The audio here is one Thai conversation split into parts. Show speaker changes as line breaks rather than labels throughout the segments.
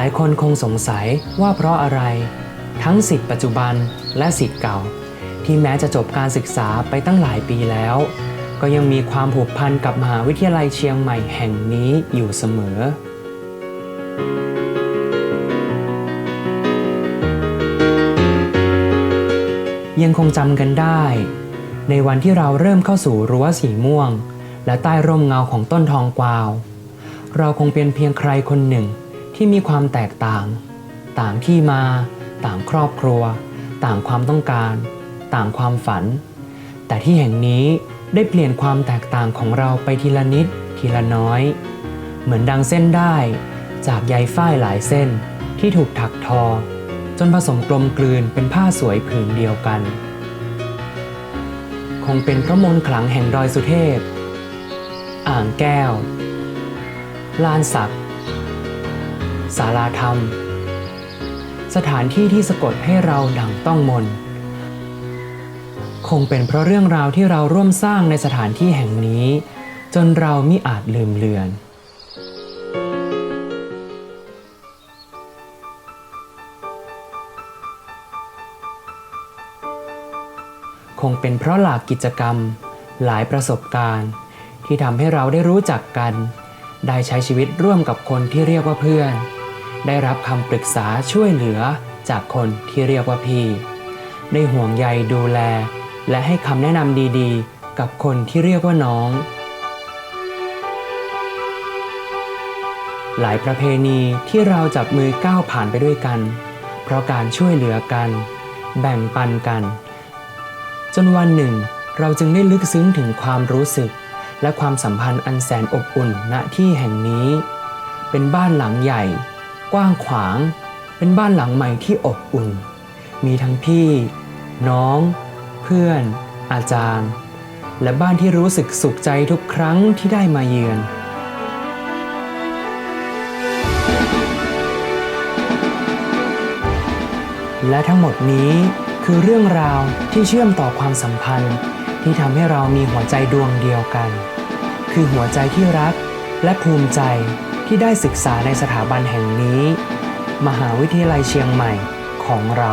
หลายคนคงสงสัยว่าเพราะอะไร ทั้งสิทธิ์ปัจจุบันและสิทธิ์เก่า ที่แม้จะจบการศึกษาไปตั้งหลายปีแล้ว ก็ยังมีความผูกพันกับมหาวิทยาลัยเชียงใหม่แห่งนี้อยู่เสมอยังคงจำกันได้ ในวันที่เราเริ่มเข้าสู่รั้วสีม่วง และใต้ร่มเงาของต้นทองกวาว เราคงเป็นเพียงใครคนหนึ่ง ที่มีความแตกต่าง ต่างที่มา ต่างครอบครัว ต่างความต้องการ ต่างความฝัน แต่ที่แห่งนี้ได้เปลี่ยนความแตกต่างของเราไปทีละนิด ทีละน้อย เหมือนดังเส้นได้ จากใยฝ้ายหลายเส้นที่ถูกถักทอ จนผสมกลมกลืนเป็นผ้าสวยผืนเดียวกัน คงเป็นพระมนต์ขลังแห่งดอยสุเทพ อ่างแก้ว ลานศักดิ์ ศาลาธรรม สถานที่ที่สะกดให้เราดังต้องมน คงเป็นเพราะเรื่องราวที่เราร่วมสร้างในสถานที่แห่งนี้ จนเรามิอาจลืมเลือนคงเป็นเพราะหลากกิจกรรม หลายประสบการณ์ ที่ทำให้เราได้รู้จักกัน ได้ใช้ชีวิตร่วมกับคนที่เรียกว่าเพื่อน ได้รับคำปรึกษาช่วยเหลือจากคนที่เรียกว่าพี่ ได้ห่วงใยดูแล และให้คำแนะนำดีๆ กับคนที่เรียกว่าน้อง หลายประเพณีที่เราจับมือก้าวผ่านไปด้วยกัน เพราะการช่วยเหลือกัน แบ่งปันกัน จนวันหนึ่ง เราจึงได้ลึกซึ้งถึงความรู้สึก และความสัมพันธ์อันแสนอบอุ่นณที่แห่งนี้ เป็นบ้านหลังใหญ่ กว้างขวาง เป็นบ้านหลังใหม่ที่อบอุ่น มีทั้งพี่ น้อง เพื่อน อาจารย์ และบ้านที่รู้สึกสุขใจทุกครั้งที่ได้มาเยือนและทั้งหมดนี้คือเรื่องราวที่เชื่อมต่อความสัมพันธ์ ที่ทำให้เรามีหัวใจดวงเดียวกัน คือหัวใจที่รักและภูมิใจ ที่ได้ศึกษาในสถาบันแห่งนี้ มหาวิทยาลัยเชียงใหม่ของเรา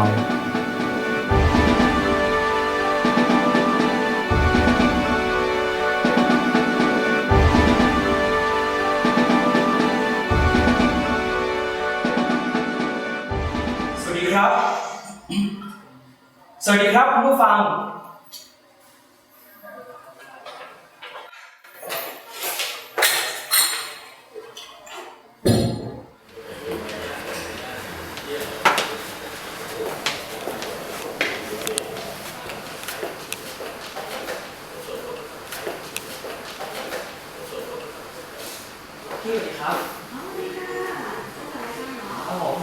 สวัสดีครับ สวัสดีครับคุณผู้ฟัง พี่สวัสดีครับครับผม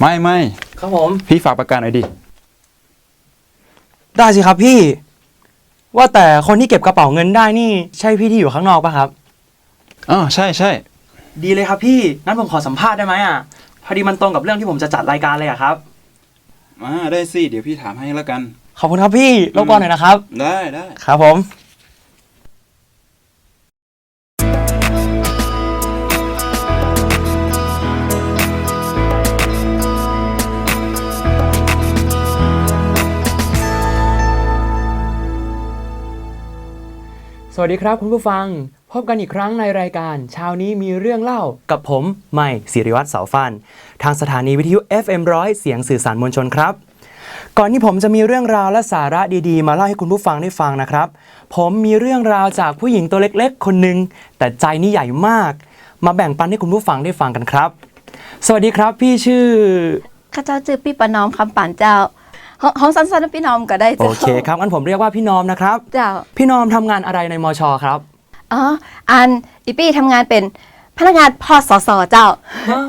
ไม่ไม่
ครับผม
พี่ฝากประกันหน่อยดิ
ได้สิครับพี่ ว่าแต่คนที่เก็บกระเป๋าเงินได้นี่ ใช่พี่ที่อยู่ข้างนอกปะครับ
อ๋อใช่ใช่
ดีเลยครับพี่งั้นผมขอสัมภาษณ์ได้ไหมอะพอดีมันตรงกับเรื่องที่ผมจะจัดรายการเลยอะครับ
มาได้สิ เดี๋ยวพี่ถามให้แล้วกัน
ขอบคุณครับพี่รบกวนหน่อยนะครับ
ได้ได้
ครับผม สวัสดีครับคุณผู้ฟัง พบกันอีกครั้งในรายการเช้านี้มีเรื่องเล่ากับผมใหม่สิริวัตรเสาฟัน ทางสถานีวิทยุ FM 100เสียงสื่อสารมวลชนครับ ก่อนที่ผมจะมีเรื่องราวและสาระดีๆ มาเล่าให้คุณผู้ฟังได้ฟังนะครับ ผมมีเรื่องราวจากผู้หญิงตัวเล็กๆ คนหนึ่งแต่ใจนี่ใหญ่มาก มาแบ่งปันให้คุณผู้ฟังได้ฟังกันครับ สวัสดีครับ พี่ชื่อ
ข้าเจ้าจือพี่ประนอมคำป่านเจ้า ห้องห้องสั้นๆพี่น้อมก็ได้
โอ
เจ้า
เคครับงั้นผมเรียกว่าพี่นอมนะครับ
เจ้า
พี่นอมทำงานอะไรในมชครับ
อ๋อ อันอีปี้ทำงานเป็นพนักงานพอสสเจ้า
ฮะ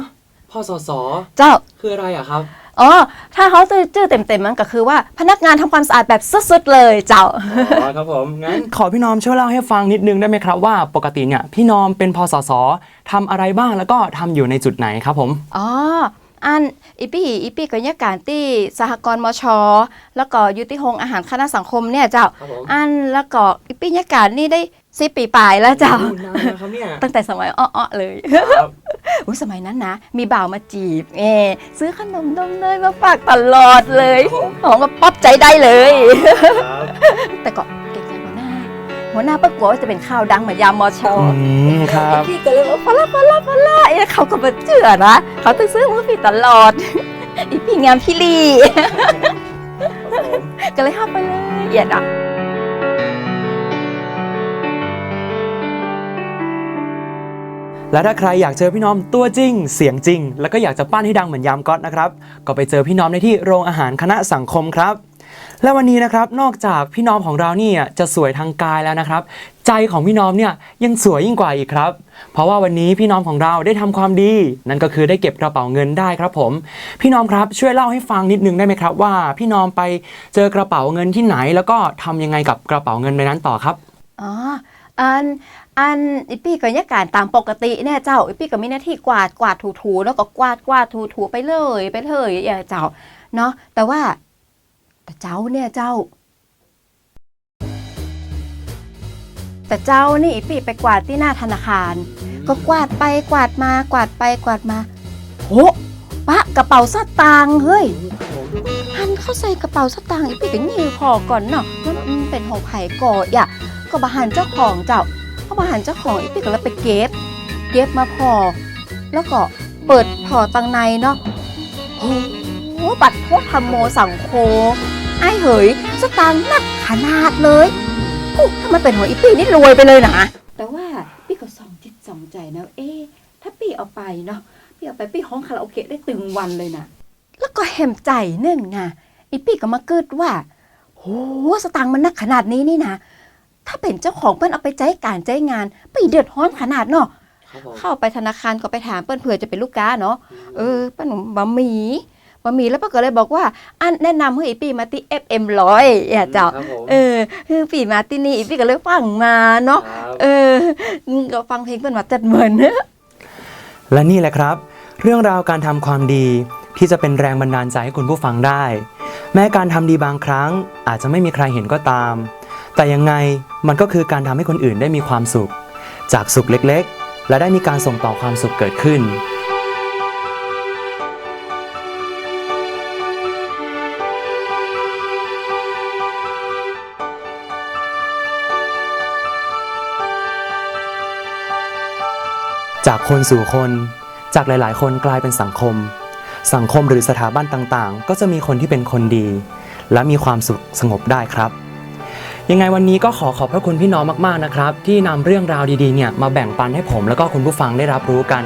พ่อสส
เจ้า
คืออะไรอะครับ
อ๋อ ถ้าเขาจือจื้อเต็มๆมันก็คือว่าพนักงานทำความสะอาดแบบสุดๆเลยเจ้า
อ๋อครับผม งั้น ขอพี่นอมช่วยเล่าให้ฟังนิดนึงได้ไหมครับว่าปกติเนี่ยพี่นอมเป็นพสสทำอะไรบ้างแล้วก็ทำอยู่ในจุดไหนครับผม
อ๋อ อันอีปี้อีปี้ก็เนี่ยการที่สหกรณ์มช แล้วก็อยุติโฮงอาหารคณะสังคมเนี่ยเจ้า
ครับผม
อันแล้วก็อีปี้เนี่ยการนี่ได้สิปีปลายแล้วเจ้า
นานนะครับเนี่ย
ตั้งแต่สมัยอ้อๆเลย
ครับ
อุ้ยสมัยนั้นนะ มีบ่าวมาจีบเอซื้อขนมนมเนยมาฝากตลอดเลยหอมก็ป๊อปใจได้เลยแต่ก็เก่งใจ หัวหน้าหัวหน้าประกวดว่าจะเป็นข้าวดังเหมือนยามมอชอ
อืมครับ
พี่ก็เลยว่าพอละพอละพอละเอ้เขาก็มาเชื่อนะเขาต้องซื้อมือพี่ตลอด อีพี่งามพี่ลีก็เลยห้ามไปเลยเอียดอะ
และถ้าใครอยากเจอพี่น้อมตัวจริง เสียงจริง แล้วก็อยากจะปั้นให้ดังเหมือนยามก๊อตนะครับ ก็ไปเจอพี่น้อมได้ที่โรงอาหารคณะสังคมครับ และวันนี้นะครับนอกจากพี่น้อมของเราเนี่ยจะสวยทางกายแล้วนะครับ ใจของพี่น้อมเนี่ยยังสวยยิ่งกว่าอีกครับ เพราะว่าวันนี้พี่น้อมของเราได้ทำความดี นั่นก็คือได้เก็บกระเป๋าเงินได้ครับผม พี่น้อมครับช่วยเล่าให้ฟังนิดนึงได้ไหมครับ ว่าพี่น้อมไปเจอกระเป๋าเงินที่ไหน แล้วก็ทำยังไงกับกระเป๋าเงินในนั้นต่อครับ
อ๋ออันอันอีปี้ก็เนี่ยการตามปกติเนี่ยเจ้าอีปี้ก็มีหน้าที่กวาดกวาดถูถูแล้วก็กวาดกวาดถูถูไปเลยไปเลยอย่าเจ้าเนาะแต่ว่า แต่เจ้าเนี่ยเจ้า แต่เจ้านี่อีปี้ไปกวาดที่หน้าธนาคาร ก็กวาดไปกวาดมากวาดไปกวาดมาโหปะกระเป๋าสตางค์เฮ้ยหันเข้าใส่กระเป๋าสตางค์อีปีก็ยือพอก่อนเนาะมันมันเป็นของไผ่ก่ออย่ะก็บาหันเจ้าของเจ้าก็บาหันเจ้าของอีปีก็เลยไปเก็บ เก็บมาพอ แล้วก็เปิดพอตังในเนาะโอ้โหบัตรโทษธรรมโมสังโค ไอ้เหยสตางค์หนักขนาดเลยอู้ถ้ามันเป็นหัวอีปีนี่รวยไปเลยนะแต่ว่าพี่ก็ส่องจิตส่องใจนะเอ๊ะถ้าพี่เอาไปเนาะพี่เอาไปพี่ห้องคาราโอเกะได้ตึงวันเลยนะแล้วก็แหมใจเนื่นไงอีปี้ก็มาเกิดว่าโหสตางค์มันนักขนาดนี้นี่นะถ้าเป็นเจ้าของเปิ้นเอาไปใจการใจงานไปเดือดร้อนขนาดเนาะเข้าไปธนาคารก็ไปถามเปิ้นเผื่อจะเป็นลูกค้าเนาะเออเปิ้นบะหมี่ บะหมี่แล้วเปิ้นก็เลยบอกว่า อันแนะนำให้อีปี้มาที่ FM ร้อยอย่าเจ้าเออคือปีมาที่นี่อีปี้ก็เลยฟังมาเนาะเออก็ฟังเพลงเปิ้นมาจัดเหมือน
และนี่แหละครับ เรื่องราวการทำความดีที่จะเป็นแรงบันดาลใจให้คุณผู้ฟังได้ แม้การทำดีบางครั้ง อาจจะไม่มีใครเห็นก็ตาม แต่ยังไงมันก็คือการทำให้คนอื่นได้มีความสุข จากสุขเล็กๆ และได้มีการส่งต่อความสุขเกิดขึ้น จากคนสู่คน จากหลาย ๆ คนกลายเป็นสังคม สังคมหรือสถาบันต่างๆ ก็จะมีคนที่เป็นคนดี และมีความสุขสงบได้ครับ ยังไงวันนี้ก็ขอขอบพระคุณพี่น้องมากๆนะครับ ที่นำเรื่องราวดีๆเนี่ยมาแบ่งปันให้ผมแล้วก็คุณผู้ฟังได้รับรู้กัน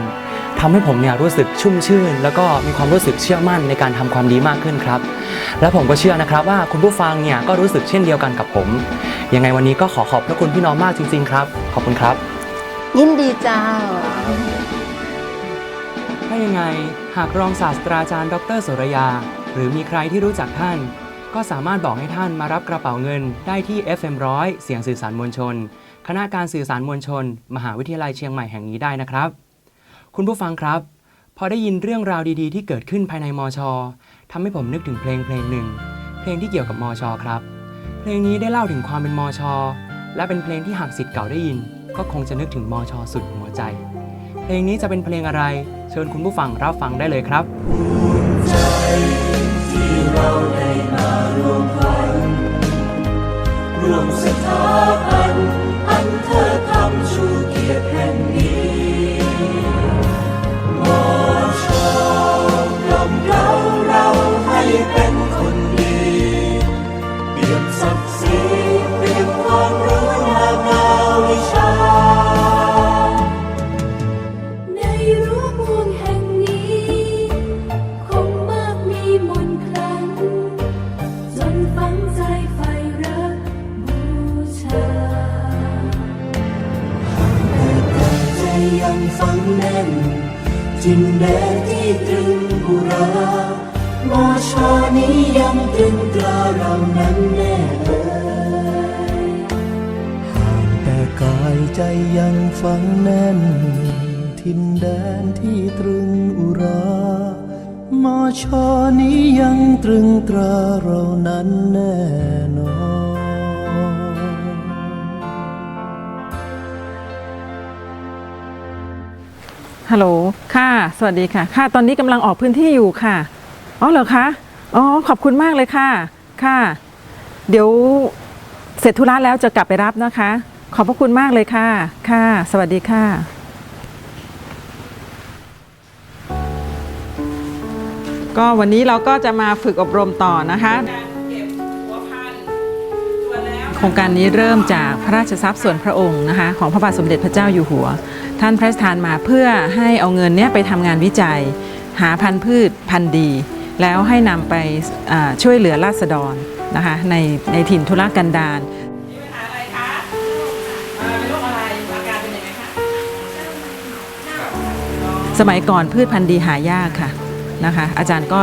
ทำให้ผมเนี่ยรู้สึกชุ่มชื่น แล้วก็มีความรู้สึกเชื่อมั่นในการทำความดีมากขึ้นครับ และผมก็เชื่อนะครับว่าคุณผู้ฟังเนี่ยก็รู้สึกเช่นเดียวกันกับผม ยังไงวันนี้ก็ขอขอบพระคุณพี่น้องมากจริง ๆ ครับ ขอบคุณครับ
ยินดีเจ้า
ถ้ายังไงหากรองศาสตราจารย์ดรสุรยา หรือมีใครที่รู้จักท่าน ก็สามารถบอกให้ท่านมารับกระเป๋าเงินได้ที่ FM ร้อยเสียงสื่อสารมวลชน คณะการสื่อสารมวลชน มหาวิทยาลัยเชียงใหม่แห่งนี้ได้นะครับ คุณผู้ฟังครับ พอได้ยินเรื่องราวดีๆ ที่เกิดขึ้นภายในมอชทำให้ผมนึกถึงเพลงเพลงหนึ่ง เพลงที่เกี่ยวกับมอชครับ เพลงนี้ได้เล่าถึงความเป็นมอชและเป็นเพลงที่หากสิทธิ์เก่าได้ยิน ก็คงจะนึกถึงมชสุดหัวใจ เพลงนี้จะเป็นเพลงอะไร เชิญคุณผู้ฟังรับฟังได้เลยครับ
ร่วมสถาบันอันเธอ ใจยังฝังแน่น ทินแดนที่ตรึงอุรามอชอนี้ยังตรึงตราเรานั้นแน่นอน
ฮัลโหล ค่ะ สวัสดีค่ะ ค่ะ ตอนนี้กำลังออกพื้นที่อยู่ค่ะ อ๋อเหรอคะ อ๋อ ขอบคุณมากเลยค่ะ ค่ะ เดี๋ยวเสร็จธุระแล้วจะกลับไปรับนะคะ ขอบพระคุณมากเลยค่ะ ค่ะ สวัสดีค่ะ ก็วันนี้เราก็จะมาฝึกอบรมต่อนะคะโครงการนี้เริ่มจากพระราชทรัพย์ส่วนพระองค์นะคะของพระบาทสมเด็จพระเจ้าอยู่หัว ท่านพระราชทานมาเพื่อให้เอาเงินเนี้ยไปทำงานวิจัย หาพันธุ์พืชพันธุ์ดี แล้วให้นำไปช่วยเหลือราษฎรนะคะในในถิ่นทุรกันดาร สมัยก่อนพืชพันธุ์ดีหายากค่ะนะคะอาจารย์ก็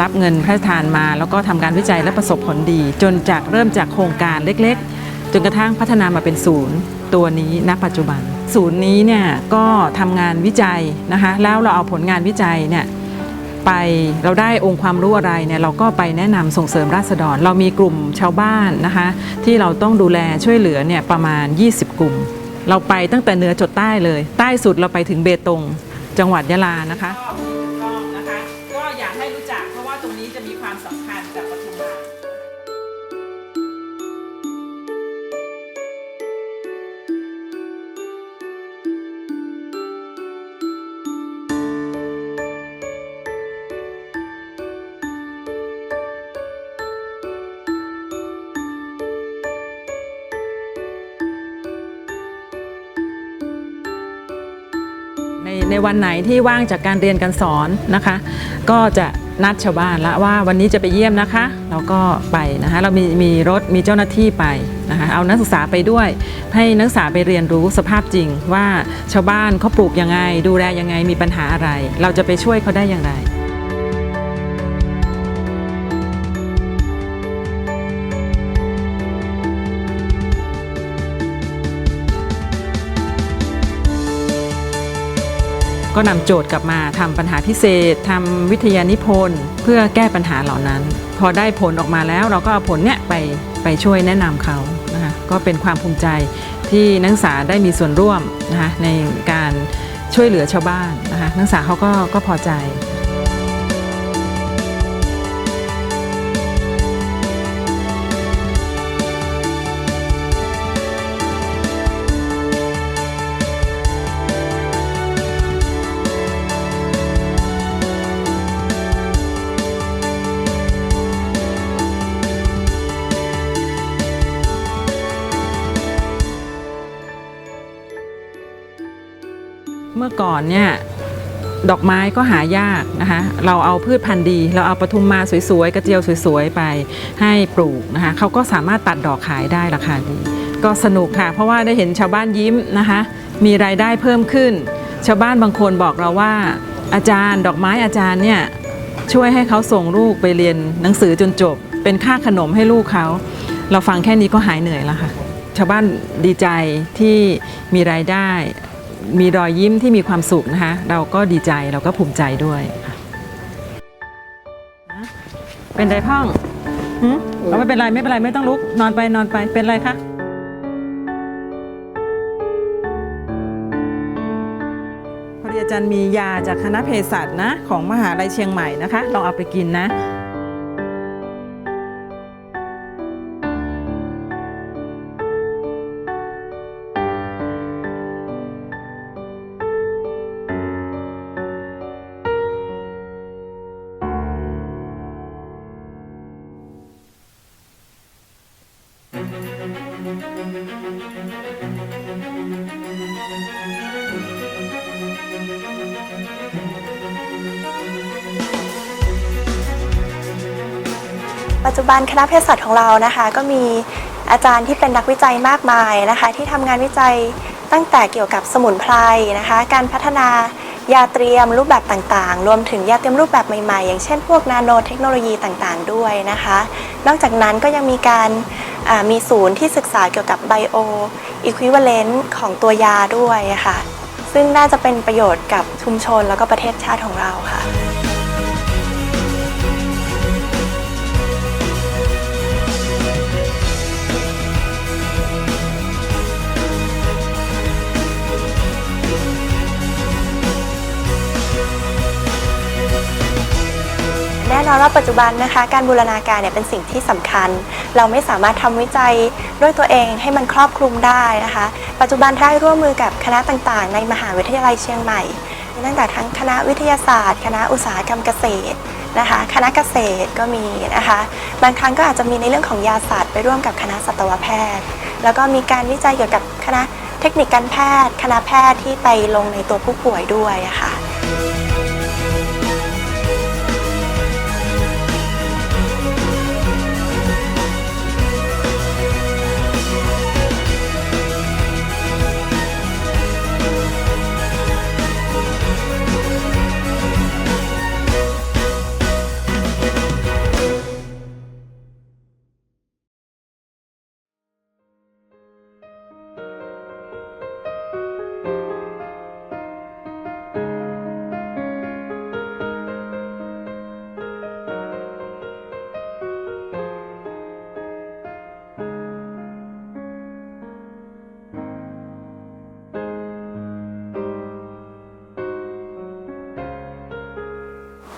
รับเงินพระราชทานมา แล้วก็ทำการวิจัยและประสบผลดี จนจากเริ่มจากโครงการเล็กๆ จนกระทั่งพัฒนามาเป็นศูนย์ตัวนี้ณปัจจุบัน ศูนย์นี้เนี่ยก็ทำงานวิจัยนะคะแล้วเราเอาผลงานวิจัยเนี่ยไปเราได้องค์ความรู้อะไรเนี่ยเราก็ไปแนะนำส่งเสริมราษฎร เรามีกลุ่มชาวบ้านนะคะที่เราต้องดูแลช่วยเหลือเนี่ยประมาณ 20 กลุ่ม เราไปตั้งแต่เหนือจดใต้เลย ใต้สุดเราไปถึงเบตง จังหวัดยะลานะคะนะคะ ในวันไหนที่ว่างจากการเรียนการสอนนะคะ ก็จะนัดชาวบ้านละว่าวันนี้จะไปเยี่ยมนะคะ เราก็ไปนะคะเรามีมีรถมีเจ้าหน้าที่ไปนะคะเอานักศึกษาไปด้วย ให้นักศึกษาไปเรียนรู้สภาพจริง ว่าชาวบ้านเขาปลูกยังไง ดูแลยังไงมีปัญหาอะไร เราจะไปช่วยเขาได้อย่างไร ก็นำโจทย์กลับมาทำปัญหาพิเศษทำวิทยานิพนธ์เพื่อแก้ปัญหาเหล่านั้น พอได้ผลออกมาแล้วเราก็เอาผลเนี้ยไปไปช่วยแนะนำเขานะคะก็เป็นความภูมิใจที่นักศึกษาได้มีส่วนร่วมนะคะในการช่วยเหลือชาวบ้านนะคะนักศึกษาเขาก็ก็พอใจ มื่อก่อนเนี่ยดอกไม้ก็หายากนะคะ เราเอาพืชพันธุ์ดี เราเอาปทุมมาสวยๆ กระเจียวสวยๆ ไปให้ปลูกนะคะเขาก็สามารถตัดดอกขายได้ราคาดี ก็สนุกค่ะ เพราะว่าได้เห็นชาวบ้านยิ้มนะคะ มีรายได้เพิ่มขึ้น ชาวบ้านบางคนบอกเราว่าอาจารย์ ดอกไม้อาจารย์เนี่ยช่วยให้เขาส่งลูกไปเรียนหนังสือจนจบ เป็นค่าขนมให้ลูกเขา เราฟังแค่นี้ก็หายเหนื่อยแล้วค่ะ ชาวบ้านดีใจที่มีรายได้ มีรอยยิ้มที่มีความสุขนะคะเราก็ดีใจเราก็ภูมิใจด้วยเป็นไรพ่องเอาไม่เป็นไรไม่เป็นไรไม่ต้องลุกนอนไปนอนไปเป็นไรคะพอดีอาจารย์มียาจากคณะเภสัชนะ ของมหาลัยเชียงใหม่นะคะลองเอาไปกินนะ
ปัจจุบันคณะเภสัชของเรานะคะก็มีอาจารย์ที่เป็นนักวิจัยมากมายนะคะ ที่ทำงานวิจัยตั้งแต่เกี่ยวกับสมุนไพรนะคะ การพัฒนายาเตรียมรูปแบบต่างๆ รวมถึงยาเตรียมรูปแบบใหม่ๆ อย่างเช่นพวกนาโนเทคโนโลยีต่างๆ ด้วยนะคะ นอกจากนั้นก็ยังมีการ มีศูนย์ที่ศึกษาเกี่ยวกับไบโออีควิวเลนต์ของตัวยาด้วยค่ะ ซึ่งน่าจะเป็นประโยชน์กับชุมชนแล้วก็ประเทศชาติของเราค่ะ สำหรับปัจจุบันนะคะ การบูรณาการเนี่ยเป็นสิ่งที่สำคัญ เราไม่สามารถทำวิจัยด้วยตัวเองให้มันครอบคลุมได้นะคะ ปัจจุบันได้ร่วมมือกับคณะต่างๆ ในมหาวิทยาลัยเชียงใหม่ตั้งแต่ทั้งคณะวิทยาศาสตร์ คณะอุตสาหกรรมเกษตรนะคะ คณะเกษตรก็มีนะคะ บางครั้งก็อาจจะมีในเรื่องของยาศาสตร์ไปร่วมกับคณะสัตวแพทย์ แล้วก็มีการวิจัยเกี่ยวกับคณะเทคนิคการแพทย์ คณะแพทย์ที่ไปลงในตัวผู้ป่วยด้วยะค่ะ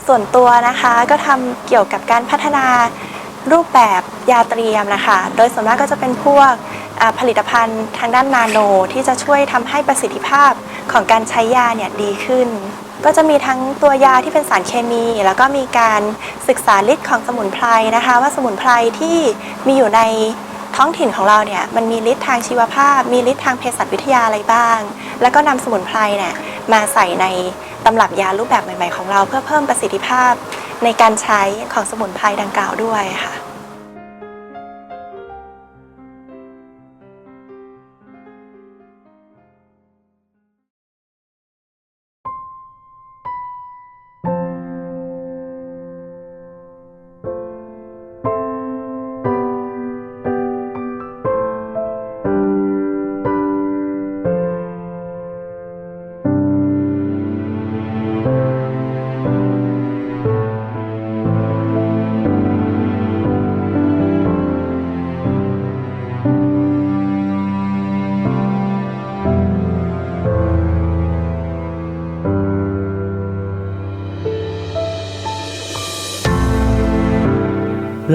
ส่วนตัวนะคะก็ทำเกี่ยวกับการพัฒนารูปแบบยาเตรียมนะคะ โดยส่วนมากก็จะเป็นพวกผลิตภัณฑ์ทางด้านนาโน ที่จะช่วยทำให้ประสิทธิภาพของการใช้ยาเนี่ยดีขึ้น ก็จะมีทั้งตัวยาที่เป็นสารเคมี แล้วก็มีการศึกษาฤทธิ์ของสมุนไพรนะคะ ว่าสมุนไพรที่มีอยู่ในท้องถิ่นของเราเนี่ยมันมีฤทธิ์ทางชีวภาพ มีฤทธิ์ทางเภสัชวิทยาอะไรบ้าง แล้วก็นำสมุนไพรเนี่ยมาใส่ใน ตำรับยารูปแบบใหม่ ๆ ของเรา เพื่อเพิ่มประสิทธิภาพในการใช้ของสมุนไพรดังกล่าวด้วยค่ะ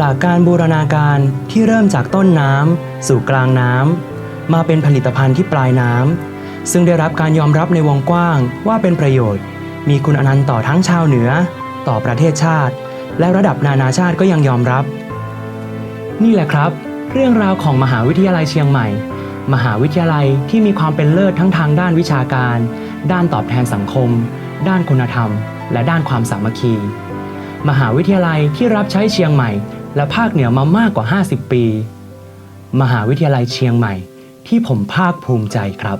หลักการบูรณาการที่เริ่มจากต้นน้ำสู่กลางน้ำมาเป็นผลิตภัณฑ์ที่ปลายน้ำซึ่งได้รับการยอมรับในวงกว้างว่าเป็นประโยชน์ มีคุณอนันต์ต่อทั้งชาวเหนือ ต่อประเทศชาติ และระดับนานาชาติก็ยังยอมรับ นี่แหละครับ เรื่องราวของมหาวิทยาลัยเชียงใหม่ มหาวิทยาลัยที่มีความเป็นเลิศทั้งทางด้านวิชาการ ด้านตอบแทนสังคม ด้านคุณธรรม และด้านความสามัคคีมหาวิทยาลัยที่รับใช้เชียงใหม่ และภาคเหนือมามากกว่า 50 ปี มหาวิทยาลัยเชียงใหม่ที่ผมภาคภูมิใจครับ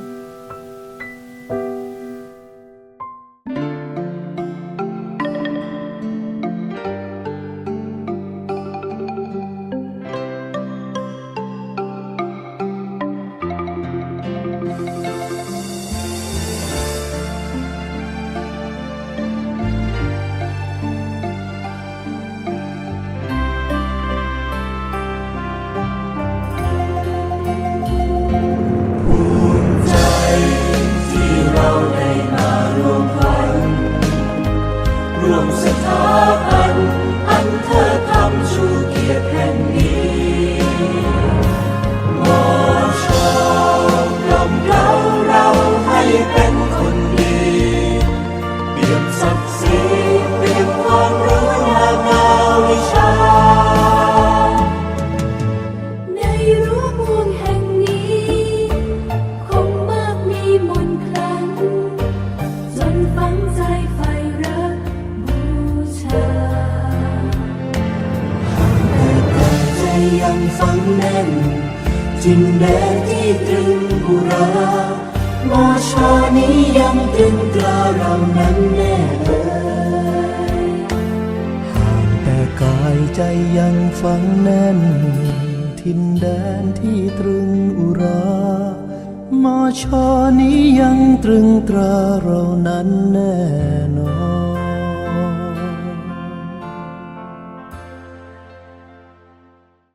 จิน
แดนที่ตรึงบุรามอชอนี้ยังตรึงตราเรานั้นแน่เอ่ย
แต่กายใจยังฝังแน่น ทินแดนที่ตรึงอุรามอชอนี้ยังตรึงตราเรานั้นแน่นอน